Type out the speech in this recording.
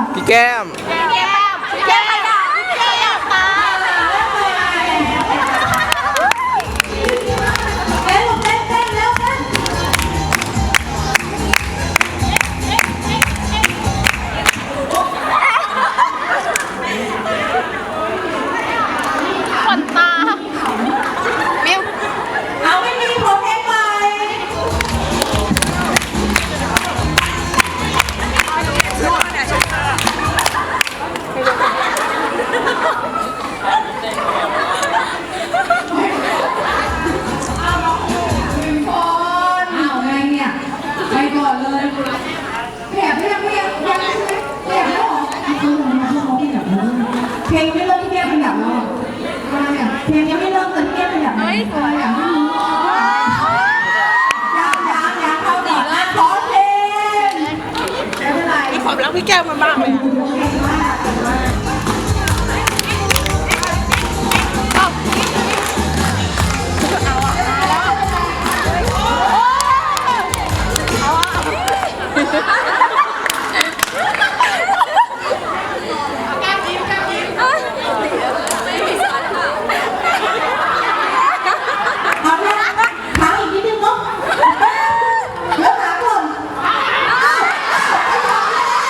อะพี่แก้มแก้มแก้ม เพลงยังไม่เริ่มที่แก้ขยับเลยเพลงยังไม่เริ่มแต่แก้ขยับเลยสวยอะยังยังยังเข้าต่อนขอเพลงไม่เป็นไรความรักพี่แก้วมันบ้างไหม